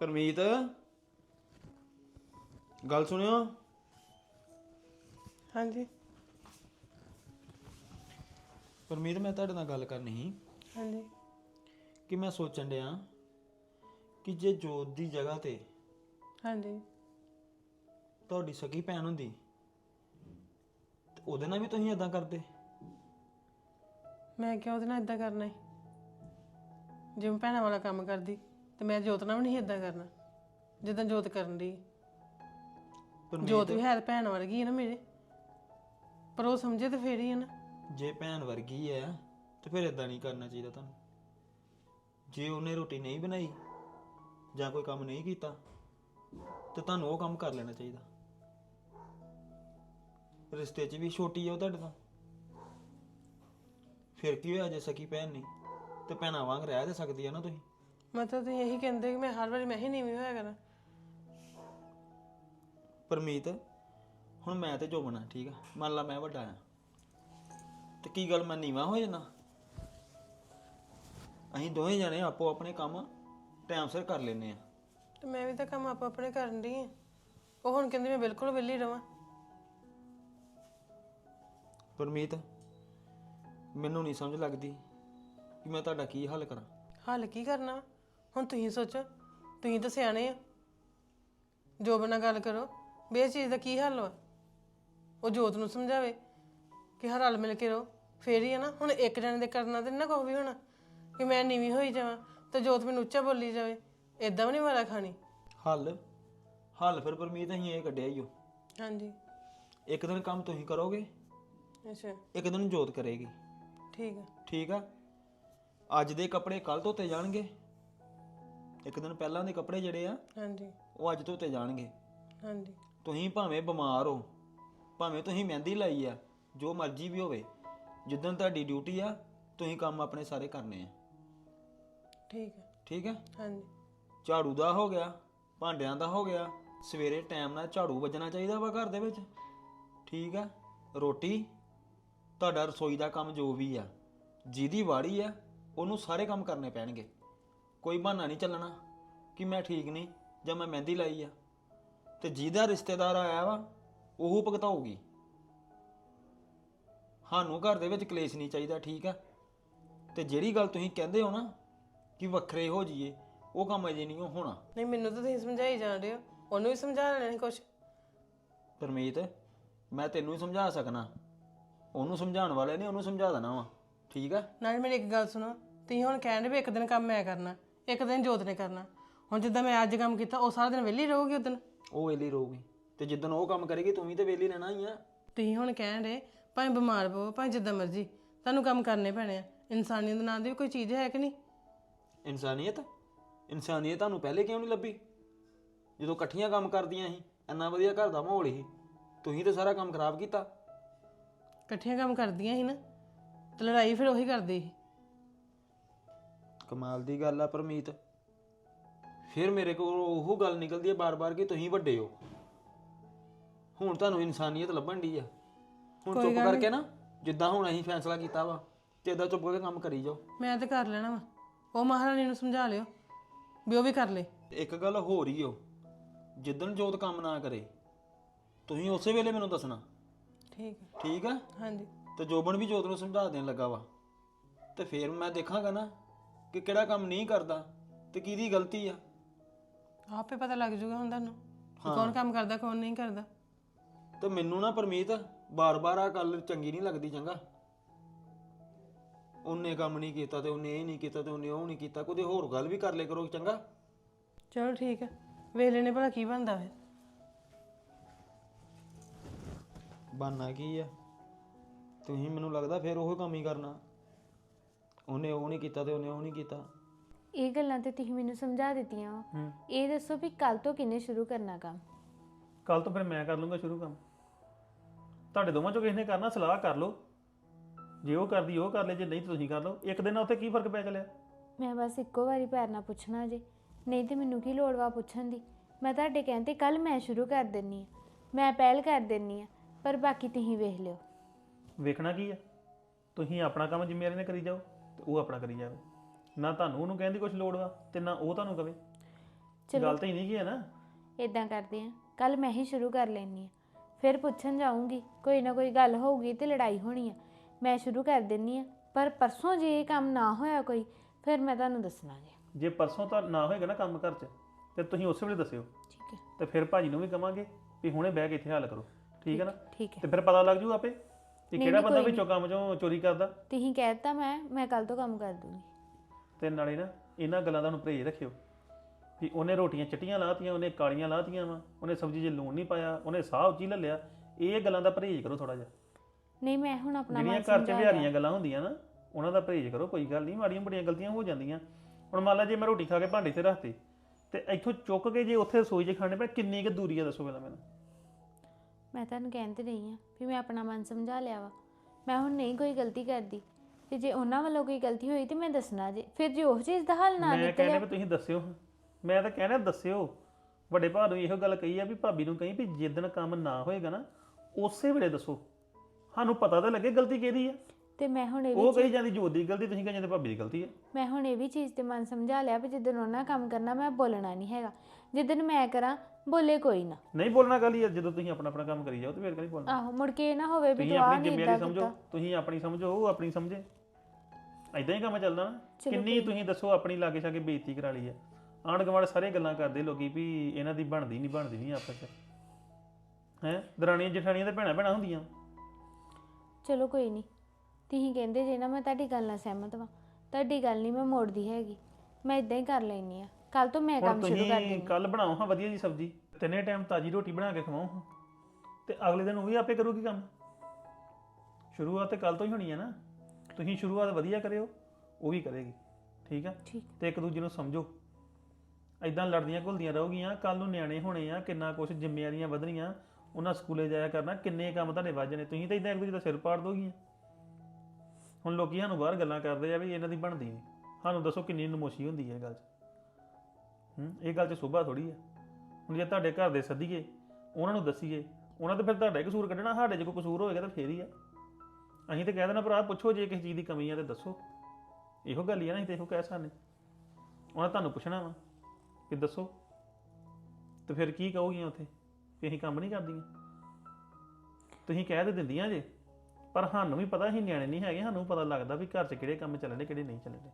ਪਰਮੀਤ ਗੱਲ ਸੁਣਿਓ? ਹਾਂਜੀ। ਪਰਮੀਤ ਮੈਂ ਤੁਹਾਡੇ ਨਾਲ ਗੱਲ ਕਰਨੀ ਸੀ। ਹਾਂਜੀ। ਕਿ ਮੈਂ ਸੋਚਣ ਡਿਆ ਕਿ ਜੇ ਜੋਤ ਦੀ ਜਗ੍ਹਾ ਤੇ ਹਾਂਜੀ। ਤੁਹਾਡੀ ਸਕੀ ਭੈਣ ਹੁੰਦੀ ਤੇ ਉਹਦੇ ਨਾਲ ਵੀ ਤੁਸੀਂ ਇਦਾਂ ਕਰਦੇ? ਮੈਂ ਕਿਹਾ ਉਹਦੇ ਨਾਲ ਇਦਾਂ ਕਰਨਾ ਹੈ ਜਿਵੇਂ ਭੈਣਾਂ ਵਾਲਾ ਕੰਮ ਕਰਦੀ। ਤੇ ਮੈਂ ਜੋਤ ਨਾਲ ਵੀ ਨਹੀਂ ਇਦਾਂ ਕਰਨਾ ਜਿੱਦਾਂ ਜੋਤ ਕਰਨ ਦੀ ਜੋਤ ਵੀ ਹੈ ਤਾਂ ਭੈਣ ਵਰਗੀ ਹੈ ਨਾ ਮੇਰੇ। ਪਰ ਉਹ ਸਮਝੇ ਤੇ ਫੇਰ ਹੀ ਹੈ ਨਾ। ਜੇ ਭੈਣ ਵਰਗੀ ਹੈ ਤੇ ਫਿਰ ਇਦਾਂ ਨਹੀਂ ਕਰਨਾ ਚਾਹੀਦਾ ਤੁਹਾਨੂੰ। ਜੇ ਉਹਨੇ ਰੋਟੀ ਨਹੀਂ ਬਣਾਈ ਜਾਂ ਕੋਈ ਕੰਮ ਨਹੀਂ ਕੀਤਾ ਤੇ ਤੁਹਾਨੂੰ ਉਹ ਕੰਮ ਕਰ ਲੈਣਾ ਚਾਹੀਦਾ। ਰਿਸ਼ਤੇ 'ਚ ਵੀ ਛੋਟੀ ਹੈ ਉਹ ਤੁਹਾਡੇ ਤੋਂ। ਫਿਰ ਕੀ ਹੋਇਆ ਜੇ ਸਕੀ ਭੈਣ ਨਹੀਂ? ਤੇ ਭੈਣਾਂ ਵਾਂਗ ਰਹਿ ਤੇ ਸਕਦੀ ਹੈ ਨਾ ਤੁਸੀਂ। ਮਤਲਬ ਤੁਸੀਂ ਇਹੀ ਕਹਿੰਦੇ ਕਿ ਮੈਂ ਹਰ ਵਾਰੀ ਮੈਂ ਹੀ ਨੀਵੀਂ ਹੋਇਆ ਕਰਾਂ। ਪਰਮੀਤ ਹੁਣ ਮੈਂ ਤੇ ਜੋਬਣਾ ਠੀਕ ਆ? ਮੰਨ ਲਾ ਮੈਂ ਵੱਡਾ ਆ। ਤੇ ਕੀ ਗੱਲ ਮੈਂ ਨੀਵਾ ਹੋ ਜਾਣਾ? ਅਸੀਂ ਦੋਵੇਂ ਜਣੇ ਆਪੋ ਆਪਣੇ ਕੰਮ ਟਾਈਮ ਸਿਰ ਕਰ ਲੈਨੇ ਆ। ਤੇ ਮੈਂ ਵੀ ਤਾਂ ਕੰਮ ਆਪ ਆਪਣੇ ਕਰਨ ਦੀ ਹਾਂ ਉਹ ਹੁਣ ਕਹਿੰਦੀ ਮੈਂ ਬਿਲਕੁਲ ਵਿਹਲੀ ਰਵਾਂ। ਪਰਮੀਤ ਮੈਨੂੰ ਨਹੀਂ ਸਮਝ ਲੱਗਦੀ ਕਿ ਮੈਂ ਤੁਹਾਡਾ ਕੀ ਹੱਲ ਕਰਾਂ। ਹੱਲ ਕੀ ਕਰਨਾ? ਹੁਣ ਤੁਸੀਂ ਸੋਚੋ ਤੁਸੀਂ ਤਾਂ ਸਿਆਣੇ ਆ। ਜੋਬ ਨਾਲ ਗੱਲ ਕਰੋ ਵੀ ਇਹ ਚੀਜ਼ ਦਾ ਕੀ ਹੱਲ ਵਾ? ਉਹ ਜੋਤ ਨੂੰ ਸਮਝਾਵੇ ਕਿ ਹਰ ਰਲ ਮਿਲ ਕੇ ਰਹੋ। ਫੇਰ ਹੀ ਹੈ ਨਾ ਹੁਣ ਇੱਕ ਜਣੇ ਦੇ ਕਰਨਾ ਤੇ ਨੀ ਕੋਈ ਵੀ ਹੋਣਾ ਕਿ ਮੈਂ ਨੀਵੀਂ ਹੋਈ ਜਾਵਾਂ ਤੇ ਜੋਤ ਮੈਨੂੰ ਉੱਚਾ ਬੋਲੀ ਜਾਵੇ। ਇਦਾਂ ਵੀ ਨਹੀਂ ਵਾਲਾ ਖਾਣੀ। ਹੱਲ ਹੱਲ ਫਿਰ ਪਰਮੀਤ ਅਸੀਂ ਇਹ ਕੱਢਿਆ ਹੀ ਓ। ਹਾਂਜੀ। ਇੱਕ ਦਿਨ ਕੰਮ ਤੁਸੀਂ ਕਰੋਗੇ ਅੱਛਾ। ਇੱਕ ਦਿਨ ਜੋਤ ਕਰੇਗੀ। ਠੀਕ ਆ। ਠੀਕ ਆ? ਅੱਜ ਦੇ ਕੱਪੜੇ ਕੱਲ ਧੋਤੇ ਜਾਣਗੇ। ਇੱਕ ਦਿਨ ਪਹਿਲਾਂ ਦੇ ਕੱਪੜੇ ਜਿਹੜੇ ਆ ਹਾਂਜੀ। ਉਹ ਅੱਜ ਧੋਤੇ ਜਾਣਗੇ। ਹਾਂਜੀ। ਤੁਸੀਂ ਭਾਵੇਂ ਬਿਮਾਰ ਹੋ ਭਾਵੇਂ ਤੁਸੀਂ ਮਹਿੰਦੀ ਲਾਈ ਆ ਜੋ ਮਰਜ਼ੀ ਵੀ ਹੋਵੇ ਜਿੱਦਣ ਤੁਹਾਡੀ ਡਿਊਟੀ ਆ ਤੁਸੀਂ ਕੰਮ ਆਪਣੇ ਸਾਰੇ ਕਰਨੇ ਆ। ਠੀਕ ਆ ਠੀਕ ਹੈ? ਹਾਂਜੀ। ਝਾੜੂ ਦਾ ਹੋ ਗਿਆ ਭਾਂਡਿਆਂ ਦਾ ਹੋ ਗਿਆ ਸਵੇਰੇ ਟਾਈਮ ਨਾਲ ਝਾੜੂ ਵੱਜਣਾ ਚਾਹੀਦਾ ਵਾ ਘਰ ਦੇ ਵਿੱਚ। ਠੀਕ ਆ ਰੋਟੀ ਤੁਹਾਡਾ ਰਸੋਈ ਦਾ ਕੰਮ ਜੋ ਵੀ ਆ ਜਿਹਦੀ ਵਾੜੀ ਆ ਉਹਨੂੰ ਸਾਰੇ ਕੰਮ ਕਰਨੇ ਪੈਣਗੇ। ਕੋਈ ਬਹਾਨਾ ਨਹੀਂ ਚੱਲਣਾ। ਕਿ ਮੈਂ ਠੀਕ ਨਹੀਂ ਜਾਂ ਮੈਂ ਮਹਿੰਦੀ ਲਾਈ ਆ। ਤੇ ਜਿਹਦਾ ਰਿਸ਼ਤੇਦਾਰ ਆਇਆ ਵਾ ਉਹ ਭੁਗਤਾਊਗੀ। ਸਾਨੂੰ ਘਰ ਦੇ ਵਿੱਚ ਕਲੇਸ਼ ਨਹੀਂ ਚਾਹੀਦਾ ਠੀਕ ਆ? ਤੇ ਜਿਹੜੀ ਗੱਲ ਤੁਸੀਂ ਕਹਿੰਦੇ ਹੋ ਨਾ ਕਿ ਵੱਖਰੇ ਹੋ ਜਾਈਏ ਉਹ ਕੰਮ ਅਜੇ ਨਹੀਂ ਹੋਣਾ। ਨਹੀਂ ਮੈਨੂੰ ਤਾਂ ਤੁਸੀਂ ਸਮਝਾਈ ਜਾਣ ਰਹੇ ਹੋ। ਉਹਨੂੰ ਵੀ ਸਮਝਾ ਲੈਣਾ ਸੀ ਕੁਛ। ਪਰਮੀਤ ਮੈਂ ਤੈਨੂੰ ਹੀ ਸਮਝਾ ਸਕਣਾ ਉਹਨੂੰ ਸਮਝਾਉਣ ਵਾਲੇ ਨੇ ਉਹਨੂੰ ਸਮਝਾ ਦੇਣਾ ਵਾ। ਠੀਕ ਆ? ਨਾਲੇ ਮੇਰੀ ਇੱਕ ਗੱਲ ਸੁਣੋ। ਤੁਸੀਂ ਹੁਣ ਕਹਿੰਦੇ ਵੀ ਇੱਕ ਦਿਨ ਕੰਮ ਮੈਂ ਕਰਨਾ ਇੱਕ ਦਿਨ ਜੋਤ ਨੇ ਕਰਨਾ। ਹੁਣ ਜਿੱਦਾਂ ਮੈਂ ਅੱਜ ਕੰਮ ਕੀਤਾ ਉਹ ਸਾਰਾ ਦਿਨ ਵਿਹਲੀ ਰਹੋਗੀ ਉਦੋਂ ਉਹ ਵੇਲੀ ਰਹੂਗੀ। ਤੇ ਜਿੱਦਣ ਉਹ ਕੰਮ ਕਰੇਗੀ ਤੂੰ ਵੀ ਤੇ ਵੇਲੀ ਰਹਿਣਾ ਹੀ ਆ। ਤੁਸੀਂ ਹੁਣ ਕਹਿੰਦੇ ਭਾਵੇਂ ਬਿਮਾਰ ਪਵੋ ਭਾਵੇਂ ਜਿੱਦਾਂ ਮਰਜ਼ੀ ਤੁਹਾਨੂੰ ਕੰਮ ਕਰਨੇ ਪੈਣੇ ਆ। ਇਨਸਾਨੀਅਤ ਨਾਂ ਦੀ ਵੀ ਕੋਈ ਚੀਜ਼ ਹੈ ਕਿ ਨਹੀਂ? ਇਨਸਾਨੀਅਤ? ਇਨਸਾਨੀਅਤ ਤੁਹਾਨੂੰ ਪਹਿਲੇ ਕਿਉਂ ਨਹੀਂ ਲੱਭੀ? ਜਦੋਂ ਇਕੱਠੀਆਂ ਕੰਮ ਕਰਦੀਆਂ ਸੀ ਇੰਨਾ ਵਧੀਆ ਘਰ ਦਾ ਮਾਹੌਲ ਸੀ ਤੁਸੀਂ ਤੇ ਸਾਰਾ ਕੰਮ ਖਰਾਬ ਕੀਤਾ। ਇਕੱਠੀਆਂ ਕੰਮ ਕਰਦੀਆਂ ਸੀ ਨਾ ਤੇ ਲੜਾਈ ਫਿਰ ਉਹੀ ਕਰਦੀ ਸੀ। ਕਮਾਲ ਦੀ ਗੱਲ ਆ ਪਰਮੀਤ। ਫਿਰ ਮੇਰੇ ਕੋਲ ਉਹ ਗੱਲ ਨਿਕਲਦੀ ਹੈ ਬਾਰ-ਬਾਰ ਕਿ ਤੁਸੀਂ ਵੱਡੇ ਹੋ। ਹੁਣ ਤੁਹਾਨੂੰ ਇਨਸਾਨੀਅਤ ਲੱਭਣ ਦੀ ਆ। ਹੁਣ ਚੁੱਪ ਕਰਕੇ ਨਾ ਜਿੱਦਾਂ ਹੁਣ ਅਸੀਂ ਫੈਸਲਾ ਕੀਤਾ ਵਾ ਤੇ ਇਦਾਂ ਚੁੱਪ ਕਰਕੇ ਕੰਮ ਕਰੀ ਜਾਓ। ਮੈਂ ਤੇ ਕਰ ਲੈਣਾ ਵਾ। ਉਹ ਮਹਾਰਾਣੀ ਨੂੰ ਸਮਝਾ ਲਿਓ ਵੀ ਉਹ ਵੀ ਕਰ ਲੇ। ਇੱਕ ਗੱਲ ਹੋਰ ਹੀ ਹੋ ਜਿੱਦਣ ਜੋਤ ਕੰਮ ਨਾ ਕਰੇ ਤੁਸੀਂ ਉਸੇ ਵੇਲੇ ਮੈਨੂੰ ਦੱਸਣਾ। ਠੀਕ ਹੈ। ਠੀਕ ਆ? ਹਾਂਜੀ। ਤੇ ਜੋਬਨ ਵੀ ਜੋਤ ਨੂੰ ਸਮਝਾ ਦੇਣ ਲੱਗਾ ਵਾ। ਤੇ ਫਿਰ ਮੈਂ ਦੇਖਾਂਗਾ ਨਾ ਕਿ ਕਿਹੜਾ ਕੰਮ ਨਹੀਂ ਕਰਦਾ ਤੇ ਕਿਹਦੀ ਗਲਤੀ ਆ। ਆਪੇ ਪਤਾ ਲੱਗ ਜੂਗਾ ਹੁਣ ਤੁਹਾਨੂੰ ਕਿ ਕੌਣ ਕੰਮ ਕਰਦਾ ਕੌਣ ਨਹੀਂ ਕਰਦਾ। ਤੇ ਮੈਨੂੰ ਨਾ ਪਰਮੀਤ ਬਾਰ-ਬਾਰ ਆ ਗੱਲ ਚੰਗੀ ਨਹੀਂ ਲੱਗਦੀ ਚੰਗਾ। ਉਹਨੇ ਕੰਮ ਨਹੀਂ ਕੀਤਾ ਤੇ ਉਹਨੇ ਇਹ ਨਹੀਂ ਕੀਤਾ ਤੇ ਉਹਨੇ ਉਹ ਨਹੀਂ ਕੀਤਾ ਕੋਈ ਹੋਰ ਗੱਲ ਵੀ ਕਰ ਲਿਆ ਕਰੋ ਚੰਗਾ। ਚਲੋ ਠੀਕ ਹੈ ਵੇਲੇ ਨੇ ਭਲਾ ਕੀ ਬਣਦਾ ਫਿਰ ਬਾਨਾ ਕੀ ਆ? ਤੁਸੀਂ ਮੈਨੂੰ ਲੱਗਦਾ ਫਿਰ ਉਹ ਕੰਮ ਹੀ ਕਰਨਾ। ਉਹਨੇ ਉਹ ਨਹੀਂ ਕੀਤਾ ਤੇ ਉਹਨੇ ਉਹ ਨਹੀਂ ਕੀਤਾ। ਇਹ ਗੱਲਾਂ ਤੇ ਤੁਸੀਂ ਮੈਨੂੰ ਸਮਝਾ ਦਿੱਤੀਆਂ ਵਾ। ਹੂੰ। ਇਹ ਦੱਸੋ ਵੀ ਕੱਲ ਤੋਂ ਕਿੰਨੇ ਸ਼ੁਰੂ ਕਰਨਾ ਕੰਮ? ਕੱਲ ਤੋਂ ਫਿਰ ਮੈਂ ਕਰ ਲੂੰਗਾ ਸ਼ੁਰੂ ਕੰਮ। ਤੁਹਾਡੇ ਦੋਵਾਂ ਚੋਂ ਕਿਸੇ ਨੇ ਕਰਨਾ ਸਲਾਹ ਕਰ ਲਓ। ਜੇ ਉਹ ਕਰਦੀ ਉਹ ਕਰ ਲੈ ਜੇ ਨਹੀਂ ਤਾਂ ਤੁਸੀਂ ਕਰ ਲਓ। ਇੱਕ ਦਿਨ ਨਾਲ ਉੱਥੇ ਕੀ ਫ਼ਰਕ ਪੈ ਚੱਲਿਆ? ਮੈਂ ਬਸ ਇੱਕੋ ਵਾਰੀ ਪੈਰ ਨਾਲ ਪੁੱਛਣਾ ਜੇ। ਨਹੀਂ ਤੇ ਮੈਨੂੰ ਕੀ ਲੋੜ ਵਾ ਪੁੱਛਣ ਦੀ? ਮੈਂ ਤੁਹਾਡੇ ਕਹਿੰਦੇ ਕੱਲ ਮੈਂ ਸ਼ੁਰੂ ਕਰ ਦਿੰਨੀ ਆ। ਮੈਂ ਪਹਿਲ ਕਰ ਦਿੰਨੀ ਆ ਪਰ ਬਾਕੀ ਤੁਸੀਂ ਵੇਖ ਲਿਓ। ਵੇਖਣਾ ਕੀ ਆ? ਤੁਸੀਂ ਆਪਣਾ ਕੰਮ ਜ਼ਿੰਮੇਵਾਰੀ ਨਾਲ ਕਰੀ ਜਾਓ ਤੇ ਉਹ ਆਪਣਾ ਕਰੀ ਜਾਵੇ। ਨਾ ਤੁਹਾਨੂੰ ਉਹਨੂੰ ਕਹਿੰਦੀ ਕੁਝ ਲੋੜ ਵਾ ਤੇ ਨਾ ਉਹ ਤੁਹਾਨੂੰ ਕਵੇ। ਗੱਲ ਤਾਂ ਹੀ ਨਹੀਂ ਕੀ ਹੈ ਨਾ। ਇਦਾਂ ਕਰਦੇ ਆ ਕੱਲ ਮੈਂ ਹੀ ਸ਼ੁਰੂ ਕਰ ਲੈਣੀ ਆ ਫਿਰ ਪੁੱਛਣ ਜਾਊਂਗੀ। ਕੋਈ ਨਾ ਕੋਈ ਗੱਲ ਹੋਊਗੀ ਤੇ ਲੜਾਈ ਹੋਣੀ ਆ। ਮੈਂ ਸ਼ੁਰੂ ਕਰ ਦਿੰਨੀ ਆ ਪਰ ਪਰਸੋਂ ਜੇ ਇਹ ਕੰਮ ਨਾ ਹੋਇਆ ਕੋਈ ਫਿਰ ਮੈਂ ਤੁਹਾਨੂੰ ਦੱਸਣਾ ਜੀ। ਜੇ ਪਰਸੋਂ ਤਾਂ ਨਾ ਹੋਏਗਾ ਨਾ ਕੰਮ ਘਰ 'ਚ ਤੇ ਤੁਸੀਂ ਉਸੇ ਵੇਲੇ ਦੱਸਿਓ। ਠੀਕ ਹੈ। ਤੇ ਫਿਰ ਭਾਜੀ ਨੂੰ ਵੀ ਕਵਾਂਗੇ ਵੀ ਹੁਣੇ ਬਹਿ ਕੇ ਇੱਥੇ ਹੱਲ ਕਰੋ। ਠੀਕ ਹੈ ਨਾ? ਠੀਕ ਹੈ। ਤੇ ਫਿਰ ਪਤਾ ਲੱਗ ਜੂ ਆਪੇ ਕਿ ਨਹੀਂ, ਕਿਹੜਾ ਨਹੀਂ, ਬੰਦਾ ਕੋਈ ਵਿੱਚੋਂ ਕੰਮ 'ਚੋਂ ਚੋਰੀ ਕਰਦਾ। ਤੁਸੀਂ ਕਹਿਤਾ ਮੈਂ ਮੈਂ ਕੱਲ ਤੋਂ ਕੰਮ ਕਰ ਦੂੰਗੀ। ਤੇ ਨਾਲੇ ਨਾ ਇਹਨਾਂ ਗੱਲਾਂ ਦਾ ਨੂੰ ਪਰਹੇਜ਼ ਰੱਖਿਓ ਵੀ ਉਹਨੇ ਰੋਟੀਆਂ ਚਿੱਟੀਆਂ ਲਾਤੀਆਂ ਉਹਨੇ ਕਾਲੀਆਂ ਲਾਤੀਆਂ ਵਾ ਉਹਨੇ ਸਬਜ਼ੀ 'ਚ ਲੂਣ ਨਹੀਂ ਪਾਇਆ ਉਹਨੇ ਸਾਹ ਉੱਚੀ ਲੈ ਲਿਆ। ਇਹ ਗੱਲਾਂ ਦਾ ਪਰਹੇਜ਼ ਕਰੋ ਥੋੜਾ ਜਿਹਾ। ਨਹੀਂ ਮੈਂ ਹੁਣ ਆਪਣਾ ਜਿਹੜੀਆਂ ਘਰ 'ਚ ਵਿਹਾਰੀਆਂ ਗੱਲਾਂ ਹੁੰਦੀਆਂ ਨਾ ਉਹਨਾਂ ਦਾ ਪਰਹੇਜ਼ ਕਰੋ ਕੋਈ ਗੱਲ ਨਹੀਂ ਮਾੜੀਆਂ ਬੜੀਆਂ ਗਲਤੀਆਂ ਹੋ ਜਾਂਦੀਆਂ। ਹੁਣ ਮੰਨ ਲਾ ਜੇ ਮੈਂ ਰੋਟੀ ਖਾ ਕੇ ਭਾਂਡੇ 'ਤੇ ਰੱਖਤੀ ਤੇ ਇੱਥੋਂ ਚੁੱਕ ਕੇ ਜੇ ਉੱਥੇ ਰਸੋਈ 'ਚ ਖਾਣੇ ਪੈ ਕਿੰਨੀ ਕੁ ਦੂਰੀ ਆ ਦੱਸੋ ਪਹਿਲਾਂ ਮੈਨੂੰ। ਮੈਂ ਤੁਹਾਨੂੰ ਕਹਿੰਦੇ ਰਹੀ ਆ ਵੀ ਮੈਂ ਆਪਣਾ ਮਨ ਸਮਝਾ ਲਿਆ ਵਾ। ਮੈਂ ਹੁਣ ਨਹੀਂ ਕੋਈ ਗਲਤੀ ਕਰਦੀ। ਤੇ ਜੇ ਉਹਨਾਂ ਵੱਲੋਂ ਕੋਈ ਗਲਤੀ ਹੋਈ ਤੇ ਮੈਂ ਦੱਸਣਾ ਜੇ। ਫਿਰ ਜੇ ਉਹ ਚੀਜ਼ ਦਾ ਹੱਲ ਨਾ ਮੈਂ ਕਹਿੰਦਾ ਨਿਕਲਿਆ ਵੀ ਤੁਸੀਂ ਦੱਸਿਓ। ਮੈਂ ਤਾਂ ਕਹਿਣਾ ਦੱਸਿਓ। ਵੱਡੇ ਭਾ ਨੂੰ ਇਹੋ ਗੱਲ ਕਹੀ ਆ ਵੀ ਭਾਬੀ ਨੂੰ ਕਹੀ ਵੀ ਜਿੱਦਣ ਕੰਮ ਨਾ ਹੋਏਗਾ ਨਾ ਉਸੇ ਵੇਲੇ ਦੱਸੋ। ਸਾਨੂੰ ਪਤਾ ਤਾਂ ਲੱਗੇ ਗਲਤੀ ਕਿਹਦੀ ਆ। ਤੇ ਮੈਂ ਹੁਣ ਇਹ ਵੀ ਉਹ ਕਹੀ ਜਾਂਦੀ ਜੋਤ ਦੀ ਗਲਤੀ ਤੁਸੀਂ ਕਹੀ ਜਾਂਦੇ ਭਾਬੀ ਦੀ ਗਲਤੀ ਆ। ਮੈਂ ਹੁਣ ਇਹ ਵੀ ਚੀਜ਼ ਤੇ ਮਨ ਸਮਝਾ ਲਿਆ ਵੀ ਜਿੱਦਣ ਉਹਨਾਂ ਕੰਮ ਕਰਨਾ ਮੈਂ ਬੋਲਣਾ ਨਹੀਂ ਹੈਗਾ। ਜਿੱਦਣ ਮੈਂ ਕਰਾਂ ਬੋਲੇ ਕੋਈ ਨਾ। ਨਹੀਂ ਬੋਲਣਾ ਗੱਲ ਹੀ ਆ? ਜਦੋਂ ਤੁਸੀਂ ਆਪਣਾ ਆਪਣਾ ਕੰਮ ਕਰੀ ਜਾਓ ਤੇ ਫਿਰ ਕਦੀ ਬੋਲਣਾ? ਆਹੋ ਮੁੜ ਕੇ ਇਹ ਨਾ ਹੋਵੇ ਵੀ ਤੁਸੀਂ ਤੂੰ ਆ ਆਪਣੀ ਨਹੀਂ ਜ਼ਿੰਮੇਵਾਰੀ ਸਮਝੋ। ਕੀਤਾ। ਤੁਸੀਂ ਆਪਣੀ ਸਮਝੋ ਉਹ ਆਪਣੀ ਸਮਝੇ। ਐਦਾਂ ਹੀ ਕੰਮ ਚੱਲਦਾ ਨਾ? ਕਿੰਨੀ ਤੁਸੀਂ ਦੱਸੋ ਆਪਣੀ ਲਾਗੇ ਛਾਗੇ ਬੇਇੱਜ਼ਤੀ ਕਰਾ ਲਈ ਆ। ਆਂਢ ਗੁਆਂਢ ਸਾਰੇ ਗੱਲਾਂ ਕਰਦੇ ਲੋਕੀ ਵੀ ਇਹਨਾਂ ਦੀ ਬਣਦੀ ਨਹੀਂ ਬਣਦੀ ਨਹੀਂ ਆਪਸ ਚ ਹੈ? ਦਰਾਣੀਆਂ ਜਠਾਣੀਆਂ ਤੇ ਭੈਣਾਂ ਭੈਣਾਂ ਹੁੰਦੀਆਂ। ਚਲੋ ਕੋਈ ਨਹੀਂ। ਤੁਸੀਂ ਕਹਿੰਦੇ ਜੇ ਨਾ ਮੈਂ ਤੁਹਾਡੀ ਗੱਲ ਨਾਲ ਸਹਿਮਤ ਵਾਂ। ਤੁਹਾਡੀ ਗੱਲ ਨਹੀਂ ਮੈਂ ਮੋੜਦੀ ਹੈਗੀ। ਮੈਂ ਇਦਾਂ ਹੀ ਕਰ ਲੈਣੀ ਆ ਕੱਲ ਤੋਂ ਮੈਂ ਕੰਮ ਸ਼ੁਰੂ ਕਰ ਦਿੰਦੀ ਕੱਲ ਬਣਾਓ ਹਾਂ ਵਧੀਆ ਜੀ ਸਬਜ਼ੀ। ਤਿੰਨੇ ਟਾਈਮ ਤਾਜੀ ਰੋਟੀ ਬਣਾ ਕੇ ਖਵਾਓ ਹਾਂ। ਤੇ ਅਗਲੇ ਦਿਨ ਉਹ ਵੀ ਆਪੇ ਕਰੂਗੀ ਕੰਮ। ਸ਼ੁਰੂਆਤ ਤੇ ਕੱਲ ਤੋਂ ਹੀ ਹੋਣੀ ਹੈ ਨਾ। ਤੁਸੀਂ ਸ਼ੁਰੂਆਤ ਵਧੀਆ ਕਰਿਓ ਉਹ ਵੀ ਕਰੇਗੀ ਠੀਕ ਆ? ਠੀਕ। ਤੇ ਇੱਕ ਦੂਜੇ ਨੂੰ ਸਮਝੋ। ਐਦਾਂ ਲੜਦੀਆਂ ਘੁਲਦੀਆਂ ਰਹੋਗੀਆਂ ਕੱਲ ਨੂੰ ਨਿਆਣੇ ਹੋਣੇ ਆ ਕਿੰਨਾ ਕੁਝ ਜ਼ਿੰਮੇਵਾਰੀਆਂ ਵਧਣੀਆਂ ਉਹਨਾਂ ਸਕੂਲੇ ਜਾਇਆ ਕਰਨਾ ਕਿੰਨੇ ਕੰਮ ਤੁਹਾਡੇ ਵੱਜਣੇ ਤੁਸੀਂ ਤਾਂ ਇਦਾਂ ਇੱਕ ਦੂਜੇ ਦਾ ਸਿਰ ਪਾੜ ਦੋਗੀਆਂ। ਹੁਣ ਲੋਕੀ ਸਾਨੂੰ ਬਾਹਰ ਗੱਲਾਂ ਕਰਦੇ ਆ ਵੀ ਇਹਨਾਂ ਦੀ ਬਣਦੀ ਨਹੀਂ ਸਾਨੂੰ ਦੱਸੋ ਕਿੰਨੀ ਨਮੋਸ਼ੀ ਹੁੰਦੀ ਹੈ ਇਹ ਗੱਲ 'ਚ। ਹੂੰ ਇਹ ਗੱਲ 'ਚ ਸੁਭਾ ਥੋੜੀ ਆ। ਹੁਣ ਜੇ ਤੁਹਾਡੇ ਘਰ ਦੇ ਸੱਦੀਏ ਉਹਨਾਂ ਨੂੰ ਦੱਸੀਏ ਉਹਨਾਂ ਤੇ ਫਿਰ ਤੁਹਾਡਾ ਹੀ ਕਸੂਰ ਕੱਢਣਾ ਸਾਡੇ 'ਚ ਕੋਈ ਕਸੂਰ ਹੋਏਗਾ ਤਾਂ ਫੇਰ ਹੀ ਆ। ਅਸੀਂ ਤੇ ਕਹਿ ਦੇਣਾ ਭਰਾ ਪੁੱਛੋ ਜੇ ਕਿਸੇ ਚੀਜ਼ ਦੀ ਕਮੀ ਆ ਤੇ ਦੱਸੋ। ਇਹੋ ਗੱਲ ਹੀ ਆ ਨਾ ਅਸੀਂ ਤੇ ਇਹੋ ਕਹਿ ਸਕਦੇ ਉਹਨਾਂ ਤੁਹਾਨੂੰ ਪੁੱਛਣਾ ਵਾ ਕਿ ਦੱਸੋ। ਤੇ ਫਿਰ ਕੀ ਕਹੋਗੀਆਂ ਉੱਥੇ? ਕਿ ਅਸੀਂ ਕੰਮ ਨਹੀਂ ਕਰਦੀਆਂ। ਤੁਸੀਂ ਕਹਿ ਤੇ ਦਿੰਦੀਆਂ ਜੇ ਪਰ ਸਾਨੂੰ ਵੀ ਪਤਾ ਅਸੀਂ ਨਿਆਣੇ ਨਹੀਂ ਹੈਗੇ ਸਾਨੂੰ ਪਤਾ ਲੱਗਦਾ ਵੀ ਘਰ 'ਚ ਕਿਹੜੇ ਕੰਮ ਚੱਲਣੇ ਕਿਹੜੇ ਨਹੀਂ ਚੱਲਣੇ।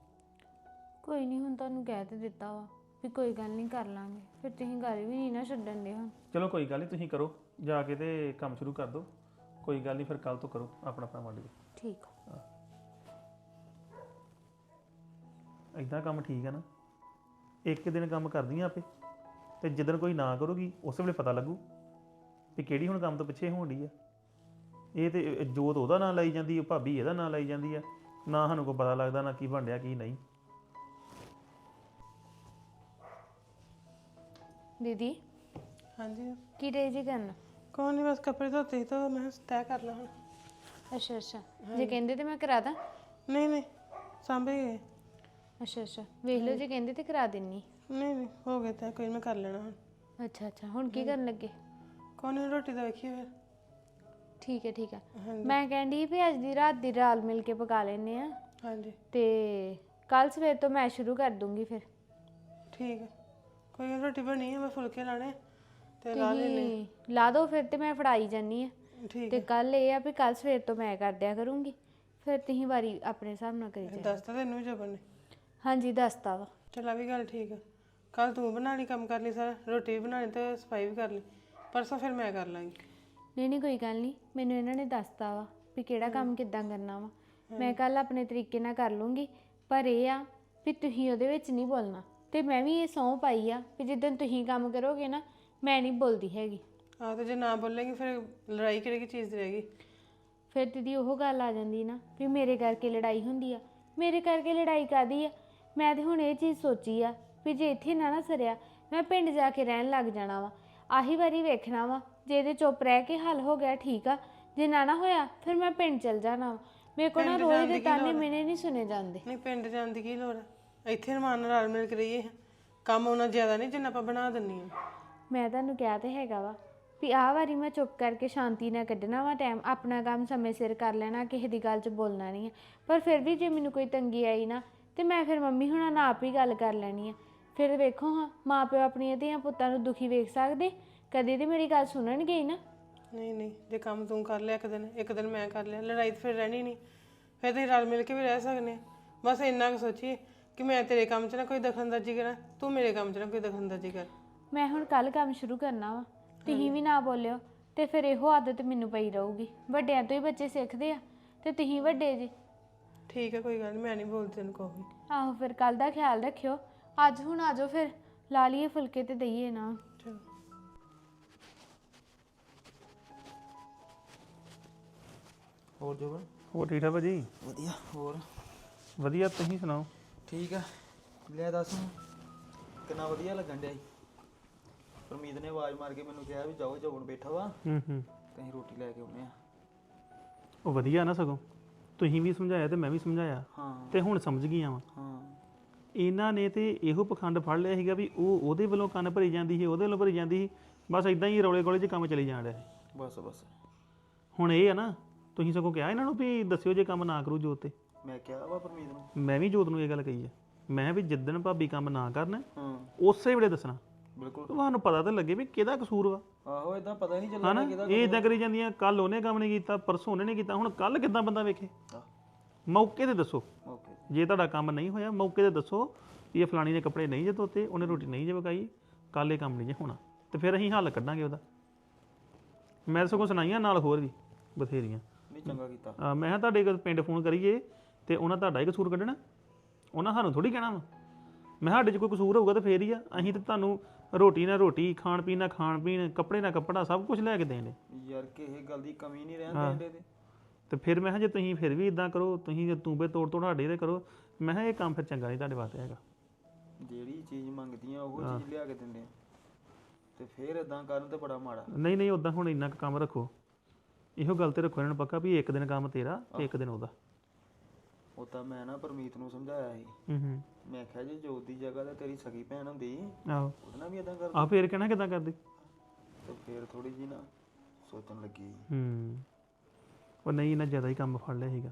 ਕੋਈ ਨਹੀਂ ਹੁਣ ਤੁਹਾਨੂੰ ਕਹਿ ਤੇ ਦਿੱਤਾ ਵਾ ਵੀ ਕੋਈ ਗੱਲ ਨਹੀਂ ਕਰ ਲਾਂਗੇ। ਫਿਰ ਤੁਸੀਂ ਗੱਲ ਵੀ ਨਹੀਂ ਨਾ ਛੱਡਣ ਦੇ ਹੁਣ। ਚਲੋ ਕੋਈ ਗੱਲ ਨਹੀਂ ਤੁਸੀਂ ਕਰੋ। ਜਾ ਕੇ ਤੇ ਕੰਮ ਸ਼ੁਰੂ ਕਰ ਦਿਓ। ਕੋਈ ਗੱਲ ਨਹੀਂ ਫਿਰ ਕੱਲ ਤੋਂ ਕਰੋ ਆਪਣਾ ਆਪਣਾ ਵੰਡ ਕੇ ਠੀਕ ਆ। ਇਦਾਂ ਕੰਮ ਠੀਕ ਹੈ ਨਾ। ਇੱਕ ਦਿਨ ਕੰਮ ਕਰਦੀਆਂ ਆਪੇ ਤੇ ਜਿੱਦਣ ਕੋਈ ਨਾ ਕਰੂਗੀ ਉਸ ਵੇਲੇ ਪਤਾ ਲੱਗੂ ਵੀ ਕਿਹੜੀ ਹੁਣ ਕੰਮ ਤੋਂ ਪਿੱਛੇ ਹੋਣ ਡਈ ਆ। ਇਹ ਤੇ ਜੋਤ ਉਹਦਾ ਨਾਂ ਲਈ ਜਾਂਦੀ ਹੈ ਭਾਬੀ ਇਹਦਾ ਨਾਂ ਲਈ ਜਾਂਦੀ ਆ। ਨਾ ਸਾਨੂੰ ਕੋਈ ਪਤਾ ਲੱਗਦਾ ਨਾ ਕੀ ਬਣ ਰਿਹਾ ਕੀ ਨਹੀਂ। ਦੀਦੀ ਹਾਂਜੀ। ਕੀ ਡੇ ਜੀ ਕਰਨ? ਕੋਈ ਨਹੀਂ ਬਸ ਕੱਪੜੇ ਧੋਤੇ ਸੀ ਤਾਂ ਮੈਂ ਤੈਅ ਕਰ ਲਾਂ ਹੁਣ। ਅੱਛਾ ਅੱਛਾ। ਜੇ ਕਹਿੰਦੇ ਤੇ ਮੈਂ ਕਰਾ ਦਾਂ? ਨਹੀਂ ਨਹੀਂ ਸਾਂਭੇ ਗਏ। ਅੱਛਾ ਅੱਛਾ। ਵੇਖ ਲਓ ਜੇ ਕਹਿੰਦੇ ਤੇ ਕਰਾ ਦਿੰਨੀ। ਨਹੀਂ ਨਹੀਂ ਹੋ ਗਿਆ ਤੈਅ ਕੋਈ ਨੀ, ਮੈਂ ਕਰ ਲੈਣਾ ਹੁਣ। ਅੱਛਾ ਅੱਛਾ। ਹੁਣ ਕੀ ਕਰਨ ਲੱਗੇ? ਕੋਈ ਨਹੀਂ ਰੋਟੀ ਤਾਂ ਵੇਖੀ ਫਿਰ ਠੀਕ ਹੈ ਠੀਕ ਹੈ। ਹਾਂਜੀ। ਮੈਂ ਕਹਿੰਦੀ ਵੀ ਅੱਜ ਦੀ ਰਾਤ ਦੀ ਰਾਲ ਮਿਲ ਕੇ ਪਕਾ ਲੈਨੇ ਆ ਹਾਂਜੀ। ਤੇ ਕੱਲ ਸਵੇਰ ਤੋਂ ਮੈਂ ਸ਼ੁਰੂ ਕਰ ਦੂੰਗੀ ਫਿਰ। ਠੀਕ ਹੈ। ਕੋਈ ਨੀ, ਰੋਟੀ ਬਣੀ ਹੈ ਮੈਂ ਫੁਲਕੇ ਲਾਣੇ ਤੇ ਲਾ ਦੋ ਫਿਰ ਤੇ ਮੈਂ ਫੜਾਈ ਜਾਨੀ ਆ ਠੀਕ ਤੇ ਕੱਲ ਇਹ ਆ ਵੀ ਕੱਲ ਸਵੇਰ ਤੋਂ ਮੈਂ ਕਰ ਦਿਆ ਕਰੂੰਗੀ। ਫਿਰ ਤੁਸੀਂ ਵਾਰੀ ਆਪਣੇ ਹਿਸਾਬ ਨਾਲ ਕਰੀ ਜਾਇਓ। ਦੱਸਤਾ ਤੈਨੂੰ ਜਬਨ ਨੇ? ਹਾਂਜੀ ਦੱਸਤਾ ਵਾ। ਚਲ ਆ ਵੀ ਗੱਲ ਠੀਕ ਹੈ ਕੱਲ ਤੂੰ ਬਣਾ ਲਈ ਕੰਮ ਕਰ ਲਈ ਸਾਰਾ ਰੋਟੀ ਵੀ ਬਣਾਣੀ ਤੇ ਸਫ਼ਾਈ ਵੀ ਕਰ ਲਈ। ਪਰਸੋਂ ਫਿਰ ਮੈਂ ਕਰ ਲਾਂਗੀ। ਨਹੀਂ ਨਹੀਂ ਕੋਈ ਗੱਲ ਨਹੀਂ। ਮੈਨੂੰ ਇਹਨਾਂ ਨੇ ਦੱਸਤਾ ਵਾ ਵੀ ਕਿਹੜਾ ਕੰਮ ਕਿੱਦਾਂ ਕਰਨਾ ਵਾ। ਮੈਂ ਕੱਲ ਆਪਣੇ ਤਰੀਕੇ ਨਾਲ ਕਰ ਲੂੰਗੀ। ਪਰ ਇਹ ਆ ਵੀ ਤੁਸੀਂ ਉਹਦੇ ਵਿੱਚ ਨਹੀਂ ਬੋਲਣਾ। ਤੇ ਮੈਂ ਵੀ ਇਹ ਸਹੁੰ ਪਾਈ ਆ ਵੀ ਜਿੱਦਣ ਤੁਸੀਂ ਕੰਮ ਕਰੋਗੇ ਨਾ ਮੈਂ ਨਹੀਂ ਬੋਲਦੀ ਹੈਗੀ। ਆਹ ਤੇ ਜੇ ਨਾ ਬੋਲੇਂਗੀ ਫਿਰ ਲੜਾਈ ਕਿਹੜੀ ਕੀ ਚੀਜ਼ ਦੀ ਰਹੇਗੀ ਫਿਰ ਦੀਦੀ ਉਹ ਗੱਲ ਆ ਜਾਂਦੀ ਨਾ ਵੀ ਮੇਰੇ ਕਰਕੇ ਲੜਾਈ ਹੁੰਦੀ ਆ। ਮੇਰੇ ਕਰਕੇ ਲੜਾਈ ਕਾਦੀ ਆ? ਮੈਂ ਤੇ ਹੁਣ ਇਹ ਚੀਜ਼ ਸੋਚੀ ਆ ਵੀ ਜੇ ਇੱਥੇ ਨਾ ਨਾ ਸਰਿਆ ਮੈਂ ਪਿੰਡ ਜਾ ਕੇ ਰਹਿਣ ਲੱਗ ਜਾਣਾ ਵਾ। ਆਹੀ ਵਾਰੀ ਵੇਖਣਾ ਵਾ ਜੇ ਇਹਦੇ ਚੁੱਪ ਰਹਿ ਕੇ ਹੱਲ ਹੋ ਗਿਆ ਠੀਕ ਆ ਜੇ ਨਾ ਨਾ ਹੋਇਆ ਫਿਰ ਮੈਂ ਪਿੰਡ ਚਲ ਜਾਣਾ ਵਾ। ਮੇਰੇ ਕੋਲ ਨਾ ਰੋਜ਼ ਦੇ ਤਾਨੇ ਮਿਹਣੇ ਨਹੀਂ ਸੁਣੇ ਜਾਂਦੇ। ਨਹੀਂ ਪਿੰਡ ਜਾਣ ਦੀ ਕੀ ਲੋੜ ਹੈ ਇੱਥੇ ਰਮਾਨ ਨਾਲ ਰਲ ਮਿਲ ਕੇ ਰਹੀਏ। ਕੰਮ ਉਹਨਾਂ ਜ਼ਿਆਦਾ ਨਹੀਂ ਜਿੰਨਾ ਆਪਾਂ ਬਣਾ ਦਿੰਨੀ ਆ ਮੈਂ ਤੁਹਾਨੂੰ ਕਿਹਾ ਤੇ ਹੈਗਾ ਵਾ ਵੀ ਆਹ ਵਾਰੀ ਮੈਂ ਚੁੱਪ ਕਰਕੇ ਸ਼ਾਂਤੀ ਨਾਲ ਕੱਢਣਾ ਵਾ ਟਾਈਮ ਆਪਣਾ ਕੰਮ ਸਮੇਂ ਸਿਰ ਕਰ ਲੈਣਾ, ਕਿਸੇ ਦੀ ਗੱਲ 'ਚ ਬੋਲਣਾ ਨਹੀਂ ਹੈ ਪਰ ਫਿਰ ਵੀ ਜੇ ਮੈਨੂੰ ਕੋਈ ਤੰਗੀ ਆਈ ਨਾ, ਤੇ ਮੈਂ ਫਿਰ ਮੰਮੀ ਹੁਣਾਂ ਨਾਲ ਆਪ ਹੀ ਗੱਲ ਕਰ ਲੈਣੀ ਆ। ਫਿਰ ਵੇਖੋ ਹਾਂ, ਮਾਪਿਓ ਆਪਣੀਆਂ ਧੀਆਂ ਪੁੱਤਾਂ ਨੂੰ ਦੁਖੀ ਵੇਖ ਸਕਦੇ? ਕਦੇ ਤੇ ਮੇਰੀ ਗੱਲ ਸੁਣਨਗੇ ਹੀ ਨਾ। ਨਹੀਂ ਨਹੀਂ, ਜੇ ਕੰਮ ਤੂੰ ਕਰ ਲਿਆ ਇੱਕ ਦਿਨ ਇੱਕ ਦਿਨ ਮੈਂ ਕਰ ਲਿਆ, ਲੜਾਈ ਤਾਂ ਫਿਰ ਰਹਿਣੀ ਨਹੀਂ। ਫਿਰ ਤੁਸੀਂ ਰਲ ਮਿਲ ਕੇ ਵੀ ਰਹਿ ਸਕਦੇ ਆ। ਬਸ ਇੰਨਾ ਕੁ ਸੋਚੀਏ ਕਿ ਮੈਂ ਤੇਰੇ ਕੰਮ 'ਚ ਨਾ ਕੋਈ ਦਖਲਅੰਦਾਜ਼ੀ ਕਰਾਂ, ਤੂੰ ਮੇਰੇ ਕੰਮ 'ਚ ਨਾ ਕੋਈ ਦਖਲਅੰਦਾਜ਼ੀ ਕਰ। ਮੈਂ ਹੁਣ ਕੱਲ ਕੰਮ ਸ਼ੁਰੂ ਕਰਨਾ ਵਾ। ਤੁਸੀਂ ਵੀ ਨਾ ਬੋਲਿਓ ਤੇ ਫਿਰ ਇਹੋ ਆਦਤ ਮੈਨੂੰ ਪਈ ਰਹੂਗੀ। ਵੱਡਿਆਂ ਤੋਂ ਹੀ ਬੱਚੇ ਸਿੱਖਦੇ ਆ ਤੇ ਤੁਸੀਂ ਵੱਡੇ ਜੀ। ਠੀਕ ਹੈ ਕੋਈ ਗੱਲ ਨਹੀਂ ਮੈਂ ਨਹੀਂ ਬੋਲਦੀ ਤੈਨੂੰ ਕੋਈ ਆਹੋ ਫਿਰ ਕੱਲ ਦਾ ਖਿਆਲ ਰੱਖਿਓ। ਅੱਜ ਹੁਣ ਆਜੋ ਫਿਰ ਲਾ ਲਈਏ ਫੁਲਕੇ ਤੇ ਦਈਏ ਨਾ। ਚਲੋ। ਹੋਰ ਜੋ ਹੋਰ ਠੀਕ ਠਾਕ ਭਾਜੀ? ਵਧੀਆ ਹੋਰ? ਵਧੀਆ ਤੁਸੀਂ ਸੁਣਾਓ? ਠੀਕ ਆ। ਲੈ ਦੱਸ ਹੁਣ। ਕਿੰਨਾ ਵਧੀਆ ਲੱਗਣ ਡਿਆ ਈ ਪਰਮੀਤ ਨੇ ਆਵਾਜ਼ ਮਾਰ ਕੇ ਮੈਨੂੰ ਕਿਹਾ ਵੀ ਜਾਓ ਜਵਨ ਬੈਠਾ ਵਾ। ਹੂੰ ਹੂੰ। ਤੇ ਅਸੀਂ ਰੋਟੀ ਲੈ ਕੇ ਆਉਨੇ ਆ ਉਹ ਵਧੀਆ ਨਾ ਸਗੋਂ। ਤੁਸੀਂ ਵੀ ਸਮਝਾਇਆ ਤੇ ਮੈਂ ਵੀ ਸਮਝਾਇਆ। ਹਾਂ। ਤੇ ਹੁਣ ਸਮਝ ਗਈਆਂ ਵਾ। ਹਾਂ। ਇਹਨਾਂ ਨੇ ਤੇ ਇਹੋ ਪਖੰਡ ਫੜ ਲਿਆ ਸੀਗਾ ਵੀ ਉਹ ਉਹਦੇ ਵੱਲੋਂ ਕੰਨ ਭਰੀ ਜਾਂਦੀ ਸੀ ਉਹਦੇ ਵੱਲੋਂ ਭਰੀ ਜਾਂਦੀ ਸੀ। ਬਸ ਇਦਾਂ ਹੀ ਰੌਲੇ ਗੋਲੇ 'ਚ ਕੰਮ ਚੱਲੀ ਜਾਣ ਰਿਹਾ ਸੀ। ਬਸ ਬਸ। ਹੁਣ ਇਹ ਆ ਨਾ ਤੁਸੀਂ ਸਗੋਂ ਕਿਹਾ ਇਹਨਾਂ ਨੂੰ ਵੀ ਦੱਸਿਓ ਜੇ ਕੰਮ ਨਾ ਕਰੂ ਜੋਤ ਤੇ। ਮੈਂ ਕਿਹਾ ਵਾ ਪਰਮੀਤ ਨੂੰ। ਮੈਂ ਵੀ ਜੋਤ ਨੂੰ ਇਹ ਗੱਲ ਕਹੀ ਆ। ਮੈਂ ਵੀ ਜਿੱਦਣ ਭਾਬੀ ਕੰਮ ਨਾ ਕਰਨ ਹਾਂ। ਉਸੇ ਵੇਲੇ ਦੱਸਣਾ। ਬਿਲਕੁਲ। ਤੁਹਾਨੂੰ ਪਤਾ ਤਾਂ ਲੱਗੇ ਵੀ ਕਿਹਦਾ ਕਸੂਰ ਵਾ। ਆਹੋ ਇਦਾਂ ਪਤਾ ਨਹੀਂ ਚੱਲਦਾ ਹਨਾ? ਕਿਹਦਾ ਇਹ ਇਦਾਂ ਕਰੀ ਜਾਂਦੀਆਂ ਕੱਲ ਉਹਨੇ ਕੰਮ ਨਹੀਂ ਕੀਤਾ ਪਰਸੋਂ ਉਹਨੇ ਨਹੀਂ ਕੀਤਾ ਹੁਣ ਕੱਲ ਕਿਦਾਂ ਬੰਦਾ ਵੇਖੇ? ਮੌਕੇ ਤੇ ਦੱਸੋ। ਓਕੇ ਜੇ ਤੁਹਾਡਾ ਕੰਮ ਨਹੀਂ ਹੋਇਆ ਮੌਕੇ ਤੇ ਦੱਸੋ ਵੀ ਇਹ ਫਲਾਣੀ ਦੇ ਕੱਪੜੇ ਨਹੀਂ ਜੇ ਧੋਤੇ ਉਹਨੇ ਰੋਟੀ ਨਹੀਂ ਜੇ ਪਕਾਈ ਕੱਲ ਇਹ ਕੰਮ ਨਹੀਂ ਜੇ ਹੋਣਾ। ਤੇ ਫਿਰ ਅਸੀਂ ਹੱਲ ਕੱਢਾਂਗੇ ਉਹਦਾ। ਮੈਂ ਸਗੋਂ ਸੁਣਾਈਆਂ ਨਾਲ ਹੋਰ ਵੀ ਬਥੇਰੀਆਂ। ਨਹੀਂ ਚੰਗਾ ਕੀਤਾ। ਅਹ ਮੈਂ ਕਿਹਾ ਤੁਹਾਡੇ ਕੋਲ ਪਿੰਡ ਫੋਨ ਕਰੀਏ ਤੇ ਉਹਨਾਂ ਤੁਹਾਡਾ ਹੀ ਕਸੂਰ ਕੱਢਣਾ। ਉਹਨਾਂ ਸਾਨੂੰ ਥੋੜੀ ਕਹਿਣਾ ਵਾ। ਮੈਂ ਕਿਹਾ ਸਾਡੇ 'ਚ ਕੋਈ ਕਸੂਰ ਹੋਊਗਾ ਤਾਂ ਫੇਰ ਹੀ ਆ। ਅਸੀਂ ਤਾਂ ਤੁਹਾਨੂੰ ਰੋਟੀ ਨਾਲ ਰੋਟੀ ਖਾਣ ਪੀਣ ਨਾਲ ਖਾਣ ਪੀਣ ਕੱਪੜੇ ਨਾਲ ਕੱਪੜਾ ਸਭ ਕੁਝ ਲੈ ਕੇ ਦੇਣੇ। ਯਾਰ ਕਿਸੇ ਗੱਲ ਦੀ ਕਮੀ ਨਹੀਂ ਰਹਿਣ ਦਿੰਦੇ ਤੇ। ਤੇ ਫਿਰ ਮੈਂ ਕਿਹਾ ਜੇ ਤੁਸੀਂ ਫਿਰ ਵੀ ਇਦਾਂ ਕਰੋ ਤੁਸੀਂ ਜੇ ਤੂੰਬੇ ਤੋੜ ਤੋੜ ਸਾਡੇ ਦੇ ਕਰੋ ਮੈਂ ਕਿਹਾ ਇਹ ਕੰਮ ਫਿਰ ਚੰਗਾ ਨਹੀਂ ਤੁਹਾਡੇ ਵਾਸਤੇ ਹੈਗਾ। ਜਿਹੜੀ ਚੀਜ਼ ਮੰਗਦੀਆਂ ਉਹ ਚੀਜ਼ ਲਿਆ ਕੇ ਦਿੰਦੇ ਆ। ਤੇ ਫੇਰ ਇਦਾਂ ਕਰਨ ਤੇ ਬੜਾ ਮਾੜਾ। ਨਹੀਂ ਨਹੀਂ ਉਦਾਂ ਹੁਣ ਇੰਨਾ ਕੁ ਕੰਮ ਰੱਖੋ। ਇਹੋ ਗੱਲ ਤੇ ਰੱਖੋ ਇਹਨਾਂ ਨੂੰ ਪੱਕਾ ਵੀ ਇੱਕ ਦਿਨ ਕੰਮ ਤੇਰਾ ਤੇ ਇੱਕ ਦਿਨ ਉਹਦਾ। ਉਹ ਤਾਂ ਮੈਂ ਨਾ ਪਰਮੀਤ ਨੂੰ ਸਮਝਾਇਆ ਸੀ। ਹੂੰ ਹੂੰ। ਮੈਂ ਕਿਹਾ ਜੇ ਜੋਤ ਦੀ ਜਗ੍ਹਾ ਤੇ ਤੇਰੀ ਸਗੀ ਭੈਣ ਹੁੰਦੀ ਆਹੋ। ਉਹਦੇ ਨਾਲ ਵੀ ਇਦਾਂ ਕਰ ਆ ਫੇਰ ਕਹਿਣਾ ਕਿਦਾਂ ਕਰਦੀ? ਤੇ ਫੇਰ ਥੋੜੀ ਜੀ ਨਾ ਸੋਚਣ ਲੱਗੀ। ਹੂੰ। ਉਹ ਨਹੀਂ ਇਹਨਾਂ ਜ਼ਿਆਦਾ ਹੀ ਕੰਮ ਫੜ ਲਿਆ ਸੀਗਾ।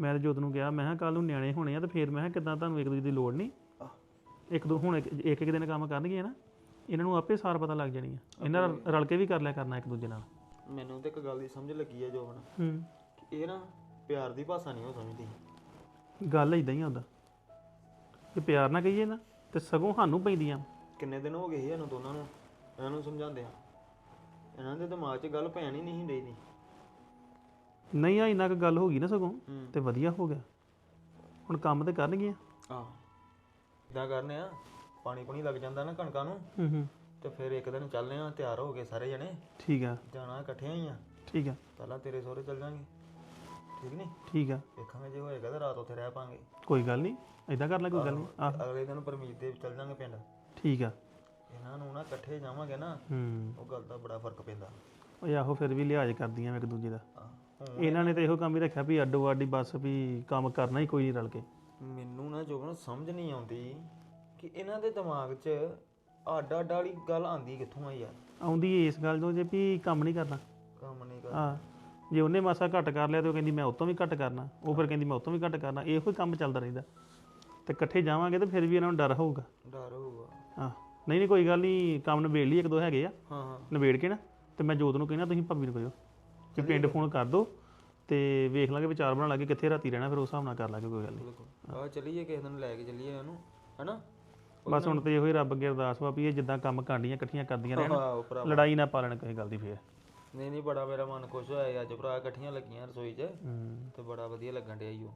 ਮੈਂ ਤਾਂ ਜੋਤ ਨੂੰ ਕਿਹਾ ਮੈਂ ਕਿਹਾ ਕੱਲ ਨੂੰ ਨਿਆਣੇ ਹੋਣੇ ਆ ਤੇ ਫੇਰ ਮੈਂ ਕਿਹਾ ਕਿਦਾਂ ਤੁਹਾਨੂੰ ਇੱਕ ਦੂਜੇ ਦੀ ਲੋੜ ਨਹੀਂ? ਆਹ, ਇੱਕ ਦੋ ਹੁਣ ਇੱਕ ਇੱਕ ਇੱਕ ਦਿਨ ਕੰਮ ਕਰਨਗੇ ਨਾ ਇਹਨਾਂ ਨੂੰ ਆਪੇ ਸਾਰ ਪਤਾ ਲੱਗ ਜਾਣੀ ਆ ਇਹਨਾਂ ਰਲ- ਰਲ ਕੇ ਵੀ ਕਰ ਲਿਆ ਕਰਨਾ ਇੱਕ ਦੂਜੇ ਨਾਲ। ਮੈਨੂੰ ਤੇ ਇੱਕ ਗੱਲ ਦੀ ਸਮਝ ਲੱਗੀ ਹੈ ਜੋਬਨ ਹੂੰ। ਕਿ ਇਹ ਨਾ ਪਿਆਰ ਦੀ ਭਾਸ਼ਾ ਨਹੀਂ ਉਹ ਸਮਝਦੀ। ਗੱਲ ਇਦਾਂ ਹੀ ਆਉਂਦਾ ਕਿ ਪਿਆਰ ਨਾਲ ਕਹੀਏ ਨਾ ਤੇ ਸਗੋਂ ਸਾਨੂੰ ਪੈਂਦੀਆਂ। ਕਿੰਨੇ ਦਿਨ ਹੋ ਗਏ ਸੀ ਇਹਨੂੰ ਦੋਨਾਂ ਨੂੰ? ਇਹਨਾਂ ਨੂੰ ਸਮਝਾਉਂਦੇ ਆ। ਇਹਨਾਂ ਦੇ ਦਿਮਾਗ 'ਚ ਗੱਲ ਪੈਣ ਹੀ ਨਹੀਂ ਰਹੀ ਨਹੀਂ ਆ ਇੰਨਾ ਕੁ ਗੱਲ ਹੋ ਗਈ ਨਾ ਸਗੋਂ ਹੂੰ। ਤੇ ਵਧੀਆ ਹੋ ਗਿਆ। ਹੁਣ ਕੰਮ ਤੇ ਕਰਨਗੇ ਆਹ। ਇਦਾਂ ਕਰਨੇ ਆ ਪਾਣੀ ਪੁਣੀ ਲੱਗ ਜਾਂਦਾ ਨਾ ਕਣਕਾਂ ਨੂੰ ਹੂੰ ਹੂੰ। ਤੇ ਫਿਰ ਇੱਕ ਦਿਨ ਚੱਲਨੇ ਆ ਤਿਆਰ ਹੋ ਕੇ ਸਾਰੇ ਜਣੇ। ਠੀਕ ਆ। ਜਾਣਾ ਇਕੱਠੇ ਹੀ ਆ। ਠੀਕ ਆ। ਪਹਿਲਾਂ ਤੇਰੇ ਸਹੁਰੇ ਚੱਲ ਜਾਾਂਗੇ ਠੀਕ ਨਹੀਂ ਠੀਕ ਆ। ਵੇਖਾਂਗੇ ਜੇ ਹੋਏਗਾ ਤਾਂ ਰਾਤ ਉੱਥੇ ਰਹਿ ਪਾਂਗੇ। ਕੋਈ ਗੱਲ ਨਹੀਂ ਐਦਾਂ ਕਰ ਲੈ ਕੋਈ ਗੱਲ ਨਹੀਂ ਆ ਅਗਲੇ ਦਿਨ ਪਰਮੀਤ ਦੇ ਚੱਲ ਜਾਾਂਗੇ ਪਿੰਡ। ਠੀਕ ਆ। ਇਹਨਾਂ ਨੂੰ ਨਾ ਇਕੱਠੇ ਜਾਵਾਂਗੇ ਨਾ ਹੂੰ। ਉਹ ਗੱਲ ਦਾ ਬੜਾ ਫ਼ਰਕ ਪੈਂਦਾ। ਓਏ ਆਹੋ ਫਿਰ ਵੀ ਲਿਹਾਜ਼ ਕਰਦੀਆਂ ਇੱਕ ਦੂਜੇ ਦਾ। ਇਹਨਾਂ ਨੇ ਤਾਂ ਇਹੋ ਕੰਮ ਹੀ ਰੱਖਿਆ ਵੀ ਅੱਡੋ ਅੱਡੀ ਬਸ ਵੀ ਕੰਮ ਕਰਨਾ ਹੀ ਕੋਈ ਨਹੀਂ ਰਲ ਕੇ। ਮੈਨੂੰ ਨਾ ਜੋਬਨ ਸਮਝ ਨਹੀਂ ਆਉਂਦੀ ਕਿ ਇਹਨਾਂ ਦੇ ਦਿਮਾਗ 'ਚ ਆਡਾ ਆਡਾ ਵਾਲੀ ਗੱਲ ਆਂਦੀ ਕਿੱਥੋਂ ਆ ਯਾਰ। ਆਉਂਦੀ ਇਸ ਗੱਲ ਤੋਂ ਜੇ ਵੀ ਕੰਮ ਨਹੀਂ ਕਰਨਾ। ਕੰਮ ਨਹੀਂ ਕਰ ਆ ਜੇ ਉਹਨੇ ਮਾਸਾ ਘੱਟ ਕਰ ਲਿਆ ਤੇ ਉਹ ਕਹਿੰਦੀ ਮੈਂ ਉਤੋਂ ਵੀ ਘੱਟ ਕਰਨਾ ਉਹ ਫਿਰ ਕਹਿੰਦੀ ਮੈਂ ਉਤੋਂ ਵੀ ਘੱਟ ਕਰਨਾ ਇਹੋ ਹੀ ਕੰਮ ਚੱਲਦਾ ਰਹਿੰਦਾ। ਤੇ ਇਕੱਠੇ ਜਾਵਾਂਗੇ ਤੇ ਫਿਰ ਵੀ ਇਹਨਾਂ ਨੂੰ ਡਰ ਹੋਊਗਾ। ਡਰ ਹੋਊਗਾ। ਹਾਂ ਨਹੀਂ ਨਹੀਂ ਕੋਈ ਗੱਲ ਨਹੀਂ ਕੰਮ ਨਿਬੇੜ ਲਈ ਇੱਕ ਦੋ ਹੈਗੇ ਆ। ਹਾਂ ਹਾਂ। ਨਿਬੇੜ ਕੇ ਨਾ ਤੇ ਮੈਂ ਜੋਤ ਨੂੰ ਕਹਿਣਾ ਤੁਸੀਂ ਭਾਬੀ ਨੂੰ ਕਹਿਓ ਕਿ ਪਿੰਡ ਫੋਨ ਕਰ ਦਿਓ ਤੇ ਵੇਖ ਲਾਂਗੇ ਵਿਚਾਰ ਬਣਾ ਲਾਂਗੇ ਕਿੱਥੇ ਰਾਤੀ ਰਹਿਣਾ ਫਿਰ ਉਸ ਹਿਸਾਬ ਨਾਲ ਕਰ ਲਾਂਗੇ ਕੋਈ ਗੱਲ ਨਹੀਂ। ਬਿਲਕੁਲ। ਆ ਚਲੀਏ ਕਿਸੇ ਦਿਨ ਲੈ ਕੇ ਚੱਲੀਏ ਇਹਨੂੰ ਹਨਾ? ਬਸ ਹੁਣ ਤੇ ਇਹੋ ਹੀ ਰੱਬ ਅੱਗੇ ਅਰਦਾਸ ਵਾ ਵੀ ਇਹ ਜਿੱਦਾਂ ਕੰਮ ਕਾਂਡੀਆਂ ਇਕੱਠੀਆਂ ਕਰਦੀਆਂ ਰਹਿਣ ਲੜਾਈ ਨਾ ਪਾਲਣ ਕਿਸੇ ਗੱਲ ਦੀ ਫੇਰ। ਨਹੀਂ ਨਹੀਂ ਬੜਾ ਮੇਰਾ ਮਨ ਖੁਸ਼ ਹੋਇਆ ਅੱਜ। ਭਰਾ ਇਕੱਠੀਆਂ ਲੱਗੀਆਂ ਰਸੋਈ 'ਚ ਹੂੰ। ਤੇ ਬੜਾ ਵਧੀਆ ਲੱਗਣ ਡਿਆ ਈ ਉਹ